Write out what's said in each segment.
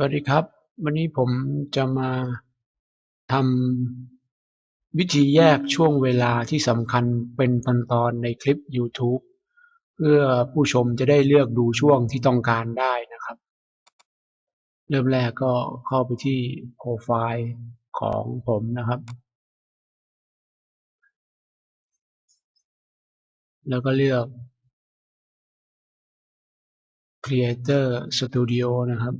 สวัสดีครับ วันนี้ผมจะมาทำวิธีแยกช่วงเวลาที่สำคัญเป็นตอนๆในคลิป YouTube เพื่อผู้ชมจะได้เลือกดูช่วงที่ต้องการได้นะครับ เริ่มแรกก็เข้าไปที่โปรไฟล์ของผมนะครับ แล้วก็เลือก Creator Studio นะครับ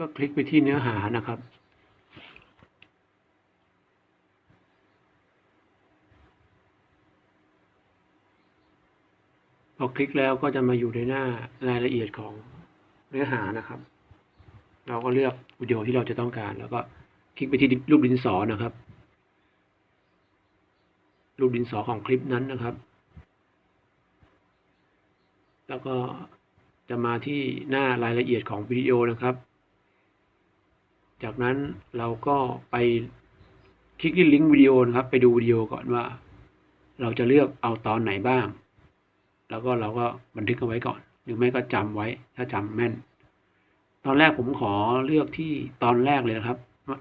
ก็คลิกไปที่เนื้อหานะครับ พอคลิกแล้วก็จะมาอยู่ในหน้ารายละเอียดของเนื้อหานะครับ เราก็เลือกวิดีโอที่เราจะต้องการ แล้วก็คลิกไปที่รูปดินสอนะครับ รูปดินสอของคลิปนั้นนะครับ แล้วก็จะมาที่หน้ารายละเอียดของวิดีโอนะครับ จากนั้นเราก็ไปคลิกที่ลิงก์วิดีโอนะครับ ไปดูวิดีโอก่อนว่า เราจะเลือกเอาตอนไหนบ้าง แล้วก็เราก็บันทึกเอาไว้ก่อน หรือไม่ก็จำไว้ถ้าจำแม่น ตอนแรกผมขอเลือกที่ตอนแรกเลยนะครับ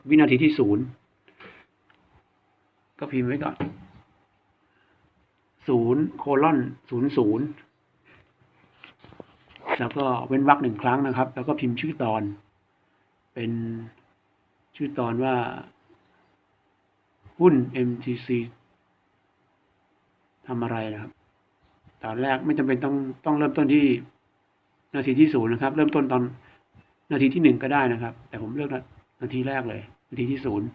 วินาทีที่ศูนย์ก็พิมพ์ไว้ก่อนศูนย์โคลอนศูนย์ศูนย์แล้วก็เว้นวรรคหนึ่งครั้งนะครับ แล้วก็พิมพ์ชื่อตอน เป็น ชื่อตอนว่า หุ้น MTC ทำอะไรนะครับ ตอนแรกไม่จำเป็นต้องต้องเริ่มต้นที่นาทีที่ศูนย์นะครับ เริ่มต้นตอนนาทีที่หนึ่งก็ได้นะครับ แต่ผมเลือกนาทีแรกเลย นาทีที่ศูนย์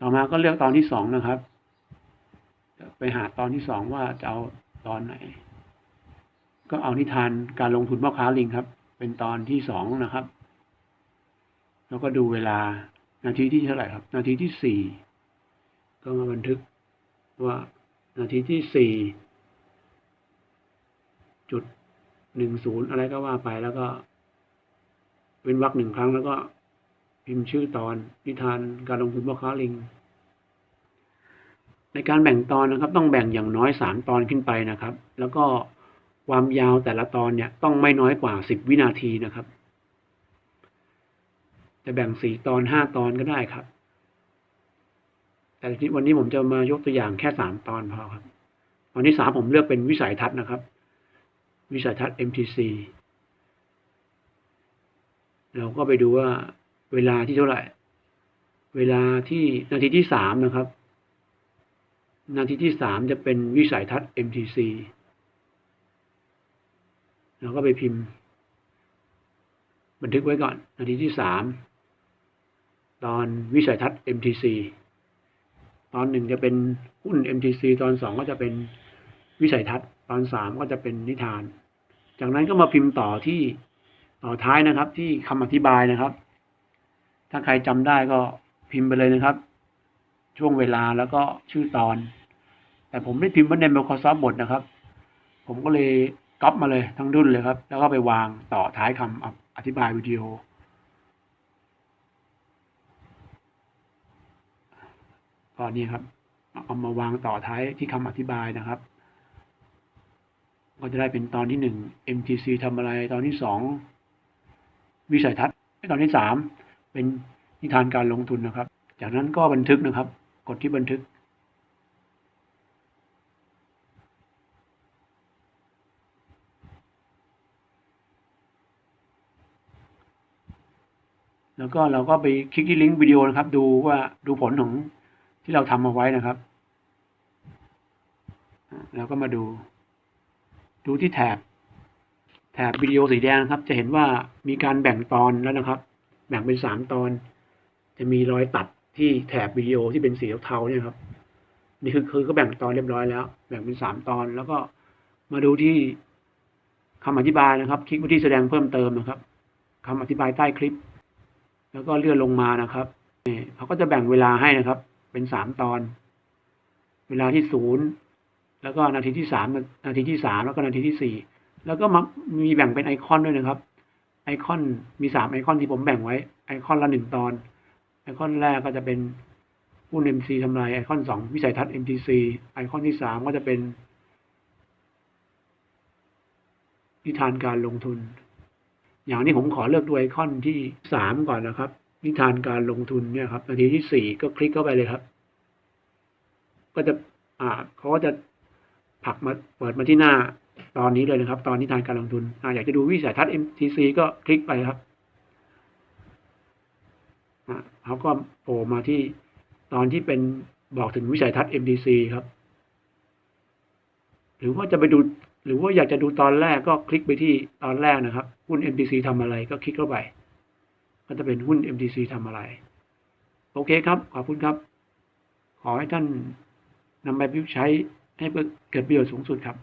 ต่อมาก็เลือกตอนที่สองนะครับไปหาตอนที่สองว่าจะเอาตอนไหน ก็เอานิทานการลงทุนพ่อค้าลิงครับ เป็นตอนที่สองนะครับ แล้วก็ดูเวลา นาทีที่เท่าไหร่ครับ นาทีที่สี่ก็มาบันทึกว่านาทีที่สี่จุดหนึ่งศูนย์อะไรก็ว่าไปแล้วก็ เว้นวรรคหนึ่งครั้งแล้วก็ พิมพ์ชื่อตอนนิทานการลงทุนพ่อค้าลิง ในการแบ่งตอนนะครับ ต้องแบ่งอย่างน้อยสามตอนขึ้นไปนะครับ แล้วก็ความยาวแต่ละตอนเนี่ยต้องไม่น้อยกว่าสิบวินาทีนะครับ จะแบ่งสี่ตอนห้าตอนก็ได้ครับ แต่วันนี้ผมจะมายกตัวอย่างแค่สามตอนพอครับ ตอนที่สามผมเลือกเป็นวิสัยทัศน์นะครับ วิสัยทัศน์ MTC เราก็ไปดูว่าเวลาที่เท่าไหร่ เวลาที่นาทีที่สามนะครับ นาทีที่สามจะเป็นวิสัยทัศน์ MTC เราก็ไปพิมพ์ บันทึกไว้ก่อน นาทีที่สาม ตอนวิสัยทัศน์ MTC ตอนหนึ่งจะเป็นหุ้น MTC ตอนสองก็จะเป็นวิสัยทัศน์ ตอนสามก็จะเป็นนิทาน จากนั้นก็มาพิมพ์ต่อที่ต่อท้ายนะครับ ที่คำอธิบายนะครับ ถ้าใครจำได้ก็พิมพ์ไปเลยนะครับ ช่วงเวลาแล้วก็ชื่อตอน แต่ผมไม่พิมพ์ไว้ใน Microsoft บทนะครับ ผมก็เลยก๊อปมาเลยทั้งรุ่นเลยครับ แล้วก็ไปวางต่อท้ายคำอธิบายวิดีโอ ก็นี่ครับ เอามาวางต่อท้ายที่คำอธิบายนะครับ ก็จะได้เป็นตอนที่หนึ่ง MTC ทำอะไร ตอนที่สองวิสัยทัศน์ตอนที่สามเป็นนิทานการลงทุนนะครับ จากนั้นก็บันทึกนะครับ กดที่บันทึกแล้วก็เราก็ไปคลิกที่ลิงก์วิดีโอนะครับ ดูว่าดูผลของ ที่เราทำมาไว้นะครับ แล้วก็มาดู ดูที่แถบ แถบวิดีโอสีแดงครับ จะเห็นว่ามีการแบ่งตอนแล้วนะครับ แบ่งเป็นสามตอน จะมีรอยตัดที่แถบวิดีโอที่เป็นสีเทาๆเนี่ยครับ นี่คือคือก็แบ่งตอนเรียบร้อยแล้ว แบ่งเป็นสามตอน แล้วก็มาดูที่คำอธิบายนะครับ คลิกไปที่แสดงเพิ่มเติมนะครับคำอธิบายใต้คลิป แล้วก็เลื่อนลงมานะครับนี่เขาก็จะแบ่งเวลาให้นะครับ เป็นสามตอน เวลาที่ศูนย์แล้วก็นาทีที่สามนาทีที่สามแล้วก็นาทีที่สี่แล้วก็มมีแบ่งเป็นไอคอนด้วยนะครับ ไอคอนมีสามไอคอนที่ผมแบ่งไว้ ไอคอนละหนึ่งตอน ไอคอนแรกก็จะเป็นหุ้น MTC ทำลายไอคอนสองวิสัยทัศน์ MTC ไอคอนที่สามก็จะเป็นนิทานการลงทุน อย่างนี้ผมขอเลือกดูไอคอนที่สามก่อนนะครับ นิทานการลงทุนเนี่ยครับนาทีที่สี่ก็คลิกเข้าไปเลยครับ ก็จะอ่าเขาก็จะผลักมาเปิดมาที่หน้าตอนนี้เลยนะครับ ตอนนิทานการลงทุนอ่าอยากจะดูวิสัยทัศน์ MTC ก็คลิกไปครับเขาก็โผล่มาที่ตอนที่เป็นบอกถึงวิสัยทัศน์ MTC ครับ หรือว่าจะไปดู หรือว่าอยากจะดูตอนแรกก็คลิกไปที่ตอนแรกนะครับหุ้น MTC ทำอะไรก็คลิกเข้าไป ก็จะเป็นหุ้น MTC ทำอะไร โอเคครับ ขอบคุณครับ ขอให้ท่านนำไปพิจใช้ให้เกิดประโยชน์สูงสุดครับ